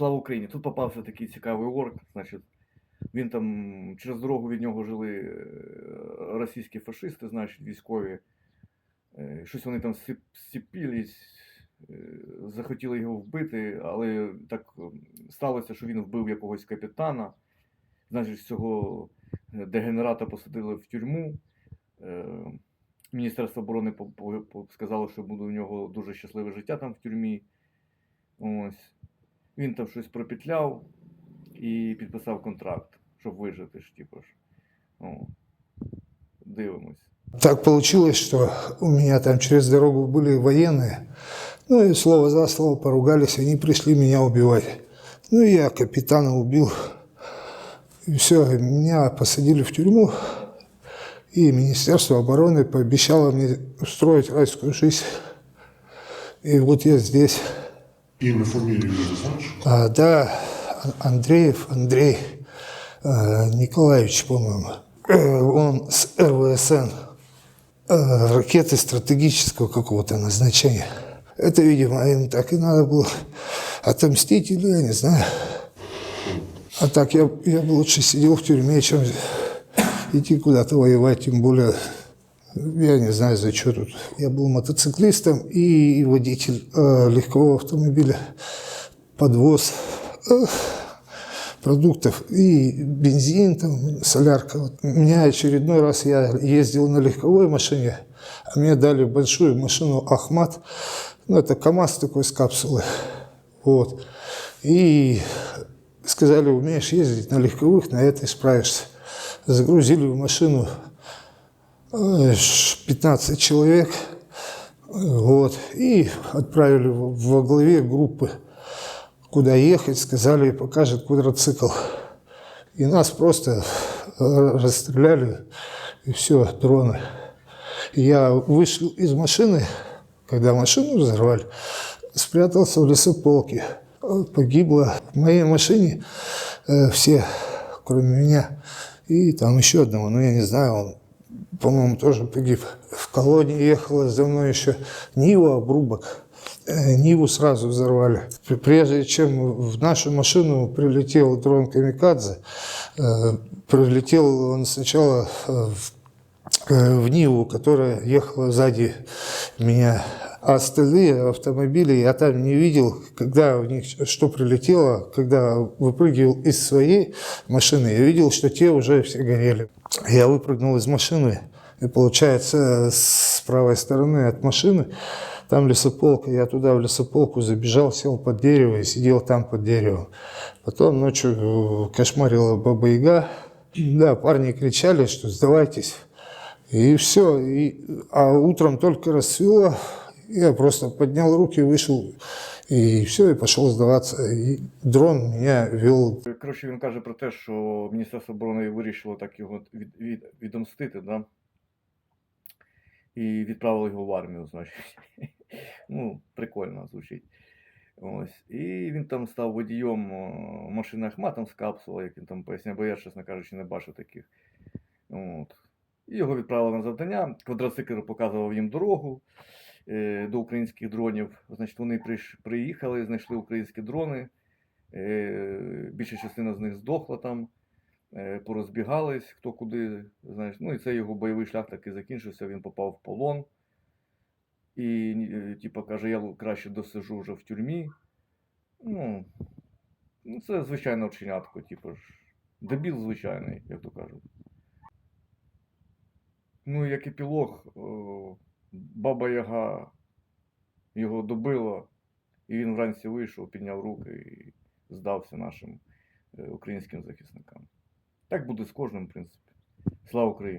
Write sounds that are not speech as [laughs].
Слава Україні! Тут попався такий цікавий орк. Значить, він там через дорогу від нього жили е, російські фашисти, значить, військові. Е, Щось вони там сціпілись, е, захотіли його вбити, але так сталося, що він вбив якогось капітана. Значить, цього дегенерата посадили в тюрму. Міністерство оборони сказало, що буде у нього дуже щасливе життя там в тюрмі. Ось. Він там щось пропетляв і підписав контракт, щоб вижити ж, типу ж. О. Дивимось. Так получилось, что у меня там через дорогу были военные. Ну и слово за слово поругались, они пришли меня убивать. Ну и я капитана убил. И все, меня посадили в тюрьму. И Министерство обороны пообещало мне устроить райскую жизнь. И вот я здесь. Имя, фамилию не знаешь? А, да, Андреев Андрей а, Николаевич, по-моему. Э, Он с РВСН. Э, Ракеты стратегического какого-то назначения. Это, видимо, им так и надо было отомстить или я не знаю. А так я, я бы лучше сидел в тюрьме, чем идти куда-то воевать, тем более я не знаю, за что тут. Я был мотоциклистом и водитель э, легкового автомобиля, подвоз э, продуктов и бензин, там, солярка. Вот. Меня очередной раз я ездил на легковой машине, а мне дали большую машину Ахмат, ну это КАМАЗ такой с капсулой, вот. И сказали, умеешь ездить на легковых, на этой справишься. Загрузили в машину 15 человек, вот, и отправили во главе группы, куда ехать, сказали, покажет квадроцикл. И нас просто расстреляли, и все, дроны. Я вышел из машины, когда машину взорвали, спрятался в лесополке. Погибло в моей машине э, все, кроме меня, и там еще одного, но я не знаю, он по-моему, тоже погиб. В колонии ехала за мной еще Нива, обрубок. Э, Ниву сразу взорвали. Прежде чем в нашу машину прилетел дрон Камикадзе, э, прилетел он сначала э, в, в Ниву, которая ехала сзади меня. А остальные автомобили я там не видел, когда в них что прилетело, когда выпрыгивал из своей машины, я видел, что те уже все горели. Я выпрыгнул из машины, и получается, с правой стороны от машины там лесополка. Я туда в лесополку забежал, сел под дерево и сидел там под деревом. Потом ночью э, кошмарила Баба Яга. Да, парни кричали, что сдавайтесь. И все. И, а утром только рассвело, я просто поднял руки, вышел, и все, и пошел сдаваться. И дрон меня вел Коротше, він каже про те, що Міністерство оборони вирішило так його від, від, відомстити, да? і відправило його в армію, значить. [laughs] Ну, прикольно звучить. Ось. І він там став водієм машини Ахматом з капсула, як він там поясняє, бо я, чесно кажучи, не бачив таких. От. І його відправили на завдання. Квадроцикл показував їм дорогу до українських дронів. Значить, вони приїхали, знайшли українські дрони. Е, більша частина з них здохла там, е, порозбігались, хто куди. Знаєш. Ну і це його бойовий шлях таки закінчився, він попав в полон. І, е, типа, каже, я краще досижу вже в тюрмі. Ну, ну це звичайне вченятко, типу ж. Дебіл звичайний, як то кажуть. Ну, як епілог, о, баба Яга його добила, і він вранці вийшов, підняв руки і здався нашим е, українським захисникам. Так буде з кожним, в принципі. Слава Україні!